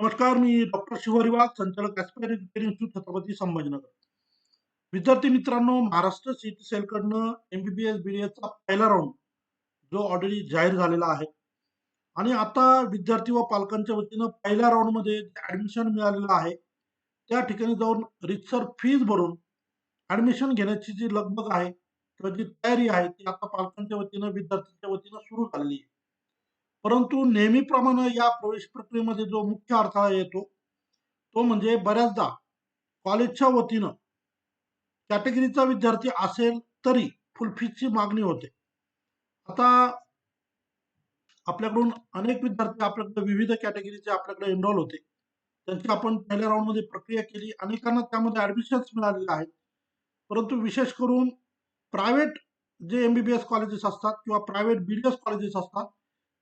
नमस्कार मी डॉक्टर शिवारी वाघ संचालक aspire institute Chhatrapati Sambhajinagar. विद्यार्थी मित्रांनो महाराष्ट्र सीटी सेलकडनं एमबीबीएस बीडीएसचा पहिला राऊंड जो ऑलरेडी जाहीर झालेला आहे. आणि आता विद्यार्थी व पालकांच्या वतीनं पहिल्या राऊंडमध्ये ऍडमिशन मिळालेलं आहे त्या ठिकाणी जाऊन रितसर फीज भरून ऍडमिशन घेण्याची जी लगबग आहे किंवा जी तयारी आहे ती आता पालकांच्या वतीनं विद्यार्थ्यांच्या वतीनं सुरू झालेली आहे. परंतु नेहमीप्रमाणे या प्रवेश प्रक्रियेमध्ये जो मुख्य अडथळा येतो तो म्हणजे बऱ्याचदा कॉलेजच्या वतीनं कॅटेगरीचा विद्यार्थी असेल तरी फुल फीची मागणी होते. आता आपल्याकडून अनेक विद्यार्थी आपल्याकडे विविध कॅटेगरीचे आपल्याकडे एनरोल होते. त्यांची आपण पहिल्या राऊंडमध्ये प्रक्रिया केली अनेकांना त्यामध्ये ऍडमिशन्स मिळालेले आहेत. परंतु विशेष करून प्रायव्हेट जे एमबीबीएस कॉलेजेस असतात किंवा प्रायव्हेट बीडीएस कॉलेजेस असतात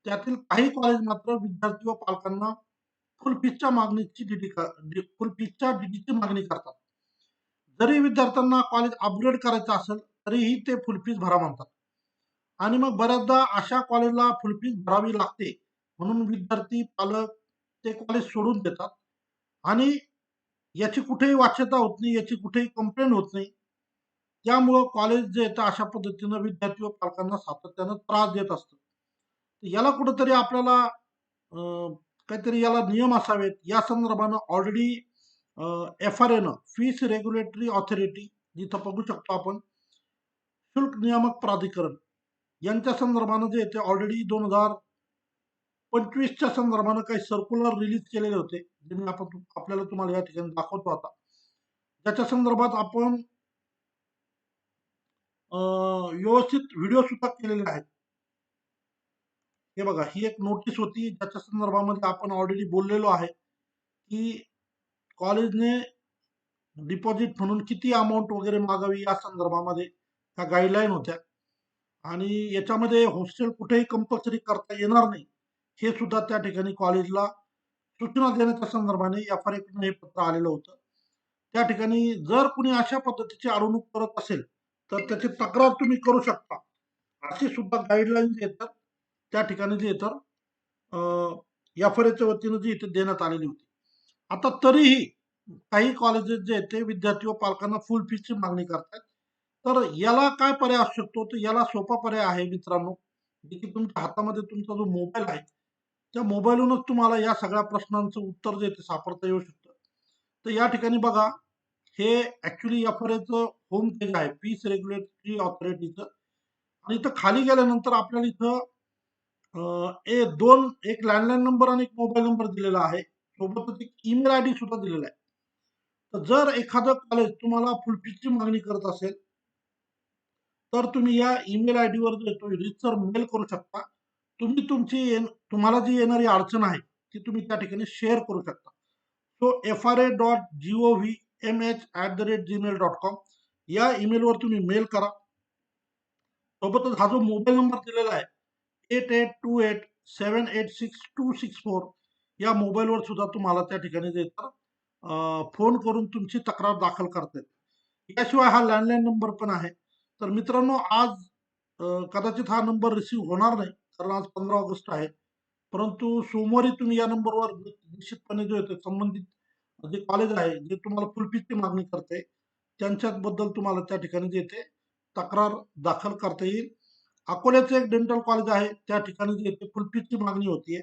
त्यातील काही कॉलेज मात्र विद्यार्थी व पालकांना फुल फीसच्या मागणीची डीडी फुल फीसच्या डीडीची मागणी करतात. जरी विद्यार्थ्यांना कॉलेज अपग्रेड करायचं असेल तरीही ते फुल फीस भरा म्हणतात. आणि मग बऱ्याचदा अशा कॉलेजला फुल फीस भरावी लागते म्हणून विद्यार्थी पालक ते कॉलेज सोडून देतात. आणि याची कुठेही वाच्यता होत नाही याची कुठेही कंप्लेंट होत नाही. त्यामुळं कॉलेज जे येतं अशा पद्धतीनं विद्यार्थी व पालकांना सातत्यानं त्रास देत असतं. याला कुठंतरी आपल्याला काहीतरी याला नियम असावेत. या संदर्भानं ऑलरेडी एफ आर एनं फीस रेग्युलेटरी ऑथॉरिटी जिथं बघू शकतो आपण शुल्क नियामक प्राधिकरण यांच्या संदर्भानं जे येते ऑलरेडी दोन हजार पंचवीसच्या संदर्भानं काही सर्क्युलर रिलीज केलेले होते जे मी आपण आपल्याला तुम्हाला या ठिकाणी दाखवतो आता. त्याच्या संदर्भात आपण व्यवस्थित व्हिडिओ सुद्धा केलेले आहेत. हे बघा ही एक नोटीस होती ज्याच्या संदर्भामध्ये आपण ऑलरेडी बोललेलो आहे की कॉलेजने डिपॉझिट म्हणून किती अमाऊंट वगैरे मागावी या संदर्भामध्ये त्या गाईडलाईन होत्या. आणि याच्यामध्ये हॉस्टेल कुठेही कंपल्सरी करता येणार नाही हे सुद्धा त्या ठिकाणी कॉलेजला सूचना देण्याच्या संदर्भाने एफ आर हे पत्र आलेलं होतं. त्या ठिकाणी जर कुणी अशा पद्धतीची अडवणूक करत असेल तर त्याची तक्रार तुम्ही करू शकता. अशी सुद्धा गाईडलाईन येतात. त्या ठिकाणी जे तर एफ आर एच्या वतीनं जी इथे देण्यात आलेली होती. आता तरीही काही कॉलेजेस जे आहेत ते विद्यार्थी व पालकांना फुल फीची मागणी करतात तर याला काय पर्याय असू शकतो? तर याला सोपा पर्याय आहे मित्रांनो जे की तुमच्या हातामध्ये तुमचा जो मोबाईल आहे त्या मोबाईलवरूनच तुम्हाला या सगळ्या प्रश्नांचं उत्तर जे ते सापडता येऊ शकतं. तर या ठिकाणी बघा हे ऍक्च्युली एफ आर एचं होम पेज आहे पीस रेग्युलेटरी ऑथॉरिटीचं आणि इथं खाली गेल्यानंतर आपल्याला इथं ए दोन एक लँडलाईन नंबर आणि एक मोबाईल नंबर दिलेला आहे. सोबतच एक ईमेल आय डी सुद्धा दिलेला आहे. तर जर एखादं कॉलेज तुम्हाला फुल फीची मागणी करत असेल तर तुम्ही या ईमेल आय डीवर जो रितसर मेल करू शकता. तुम्ही तुमची तुम्हाला जी येणारी अडचण आहे ती तुम्ही त्या ठिकाणी शेअर करू शकता. So F R A dot G O V M H at the rate Gmail dot com या ईमेलवर तुम्ही मेल करा. सोबतच हा जो मोबाईल नंबर दिलेला आहे eight eight two eight seven eight six two six four या मोबाईलवर सुद्धा तुम्हाला त्या ठिकाणी देतात तर फोन करून तुमची तक्रार दाखल करता येते. याशिवाय हा लँडलाईन नंबर पण आहे. तर मित्रांनो आज कदाचित हा नंबर रिसीव्ह होणार नाही कारण आज पंधरा ऑगस्ट आहे. परंतु सोमवारी तुम्ही या नंबरवर निश्चितपणे जो येते संबंधित जे कॉलेज आहे जे तुम्हाला फुलफीची मागणी करते त्यांच्याबद्दल तुम्हाला त्या ठिकाणी जे येते तक्रार दाखल करता येईल. अकोल्याचं एक डेंटल कॉलेज आहे. त्या ठिकाणी जे येते फुल मागणी होतीये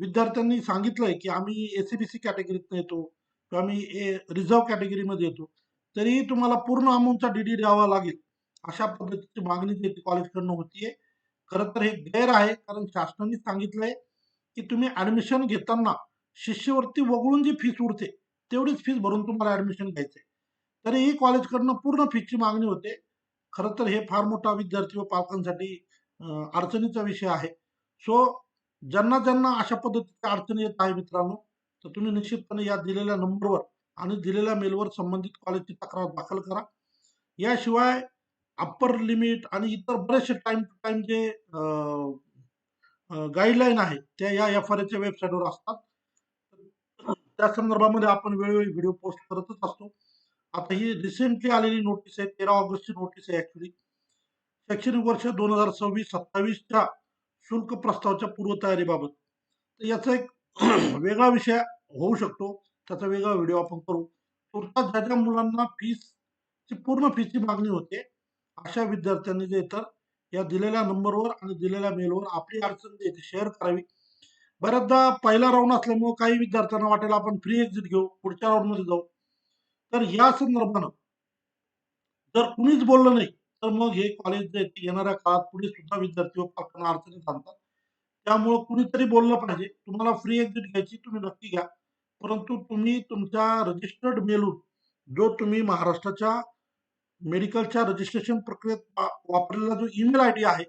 विद्यार्थ्यांनी सांगितलंय की आम्ही एसीबीसी कॅटेगरीत येतो. किंवा आम्ही रिझर्व्ह कॅटेगरीमध्ये येतो. तरीही तुम्हाला पूर्ण अमाऊंटचा डीडी द्यावा लागेल. अशा पद्धतीची मागणी जी कॉलेजकडनं होतीये. खरं तर हे गैर आहे. कारण शासनाने सांगितलंय की तुम्ही ऍडमिशन घेताना शिष्यवृत्ती वगळून जी फीस उरते तेवढीच फीस भरून तुम्हाला ऍडमिशन घ्यायचंय. तरीही कॉलेजकडनं पूर्ण फीची मागणी होते. खरं तर हे फार मोठा विद्यार्थी व पालकांसाठी अडचणीचा विषय आहे. सो ज्यांना ज्यांना अशा पद्धतीच्या अडचणी येत आहे मित्रांनो तर तुम्ही निश्चितपणे या दिलेल्या नंबरवर आणि दिलेल्या मेलवर संबंधित कॉलेजची तक्रार दाखल करा. याशिवाय अप्पर लिमिट आणि इतर बरेचसे टाइम टू टाइम जे गाईडलाईन आहे त्या या एफ आर एच्या वेबसाईटवर असतात. त्या संदर्भामध्ये आपण वेळोवेळी व्हिडिओ पोस्ट करतच असतो. आता ही रिसेंटली आलेली नोटीस आहे तेरा ऑगस्टची नोटीस आहे ऍक्च्युली शैक्षणिक वर्ष दोन हजार सव्वीस सत्तावीसच्या शुल्क प्रस्तावाच्या पूर्वतयारीबाबत. तर याचा एक वेगळा विषय होऊ शकतो. त्याचा वेगळा व्हिडिओ आपण करू. तुर्तास ज्या ज्या मुलांना फीसची पूर्ण फीची मागणी होते अशा विद्यार्थ्यांनी जे तर या दिलेल्या नंबरवर आणि दिलेल्या मेलवर आपली अडचण जे शेअर करावी. बऱ्याचदा पहिला राऊंड असल्यामुळे काही विद्यार्थ्यांना वाटेल आपण फ्री एक्झिट घेऊ पुढच्या राऊंडमध्ये जाऊ. तर या संदर्भानं जर कुणीच बोललं नाही तर मग हे कॉलेज जे येणाऱ्या काळात पुढे सुद्धा विद्यार्थी व पालकांना अडचणीत आणतात त्यामुळं कुणीतरी बोललं पाहिजे. तुम्हाला फ्री एक्झिट घ्यायची तुम्ही नक्की घ्या. परंतु तुम्ही तुमच्या रजिस्टर्ड मेलून जो तुम्ही महाराष्ट्राच्या मेडिकलच्या रजिस्ट्रेशन प्रक्रियेत वापरलेला जो ईमेल आय डी आहे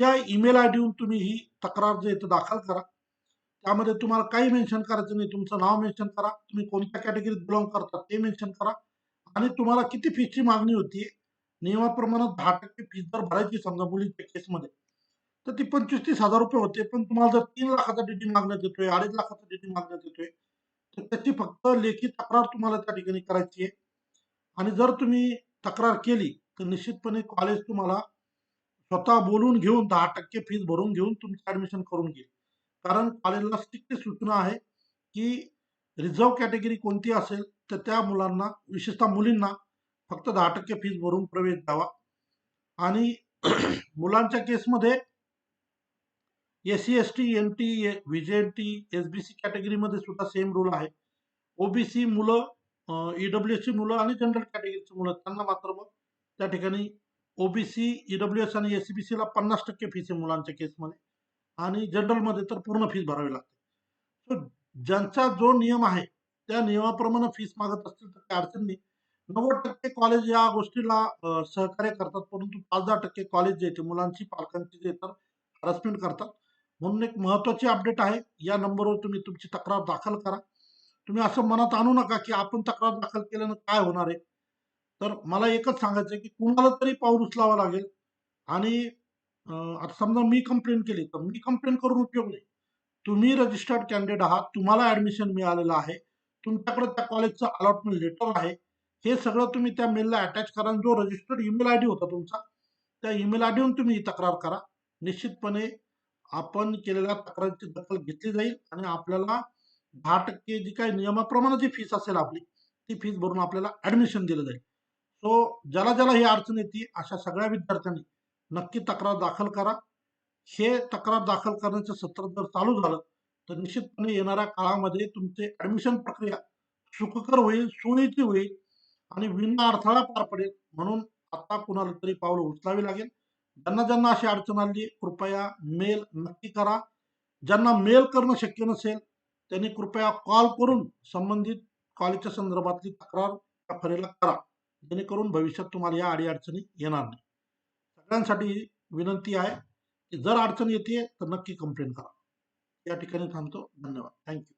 त्या ईमेल आय डीहून तुम्ही ही तक्रार जे इथं दाखल करा. त्यामध्ये तुम्हाला काही मेन्शन करायचं नाही. तुमचं नाव मेन्शन करा. तुम्ही कोणत्या कॅटेगरीत बिलॉंग करता ते मेन्शन करा. आणि तुम्हाला किती फीची मागणी होती नियमाप्रमाणे दहा टक्के फीस जर भरायची समजा मुलीच्या केसमध्ये तर ती पंचवीस तीस हजार रुपये होते. पण तुम्हाला जर तीन लाखाचा डीडी मागण्यात येतोय अडीच लाखाचा डीटी मागण्यात येतोय तर त्याची फक्त लेखी तक्रार तुम्हाला त्या ठिकाणी करायची आहे. आणि जर तुम्ही तक्रार केली तर निश्चितपणे कॉलेज तुम्हाला स्वतः बोलून घेऊन दहा टक्के फीस भरून घेऊन तुमचं ऍडमिशन करून घेईल. कारण कॉलेजला स्ट्रिक्ट सूचना आहे की रिझर्व कॅटेगरी कोणती असेल तर त्या मुलांना विशेषतः मुलींना फक्त दहा टक्के फीज भरून प्रवेश द्यावा. आणि मुलांच्या केसमध्ये S C S T N T V N T S B C कॅटेगरीमध्ये सुद्धा सेम रूल आहे. ओबीसी मुलं ईडब्ल्यू एसची मुलं आणि जनरल कॅटेगरीची मुलं त्यांना मात्र मग त्या ठिकाणी ओबीसी ईडब्ल्यू एस आणि एस बी सीला पन्नास टक्के फीस आहे मुलांच्या केसमध्ये आणि जनरलमध्ये तर पूर्ण फीस भरावी लागते. सो ज्यांचा जो नियम आहे त्या नियमाप्रमाणे फीस मागत असतील तर काही अडचण नाही. नव्वद टक्के कॉलेज या गोष्टीला सहकार्य करतात परंतु पाच दहा टक्के कॉलेज जे आहे मुलांची पालकांची जे तर हॅरसमेंट करतात. म्हणून एक महत्वाची अपडेट आहे या नंबरवर तुम्ही तुमची तक्रार दाखल करा. तुम्ही असं मनात आणू नका की आपण तक्रार दाखल केल्यानं काय होणार आहे. तर मला एकच सांगायचं आहे की कुणाला तरी पाऊल उचलावं लागेल. आणि आता समजा मी कंप्लेंट केली तर मी कंप्लेंट करून उपयोग नाही तुम्ही रजिस्टर्ड कॅन्डिडेट आहात तुम्हाला ऍडमिशन मिळालेलं आहे तुमच्याकडे त्या कॉलेजचं अलॉटमेंट लेटर आहे हे सगळं तुम्ही त्या मेलला अटॅच करा जो रजिस्टर्ड ईमेल आय डी होता तुमचा त्या ईमेल आय डीवरून तुम्ही ही तक्रार करा. निश्चितपणे आपण केलेल्या तक्रारीची दखल घेतली जाईल आणि आपल्याला दहा टक्के जी काही नियमाप्रमाणे जी फीस असेल आपली ती फीस भरून आपल्याला ऍडमिशन दिलं जाईल. सो ज्याला ज्याला ही अडचण येते अशा सगळ्या विद्यार्थ्यांनी नक्की तक्रार दाखल करा. हे तक्रार दाखल करण्याचं सत्र जर चालू झालं तर निश्चितपणे येणाऱ्या काळामध्ये तुमचे ऍडमिशन प्रक्रिया सुखकर होईल सोयीची होईल आणि विना अडथळा पार पडेल म्हणून आता कुणाला तरी पावलं उचलावी लागेल. ज्यांना ज्यांना अशी अडचण आली कृपया मेल नक्की करा. ज्यांना मेल करणं शक्य नसेल त्यांनी कृपया कॉल करून संबंधित कॉलेजच्या संदर्भातली तक्रार त्या फरेला करा. जेणेकरून भविष्यात तुम्हाला या अडीअडचणी येणार नाही. सगळ्यांसाठी विनंती आहे की जर अडचण येते तर नक्की कंप्लेंट करा. या ठिकाणी थांबतो. धन्यवाद. थँक्यू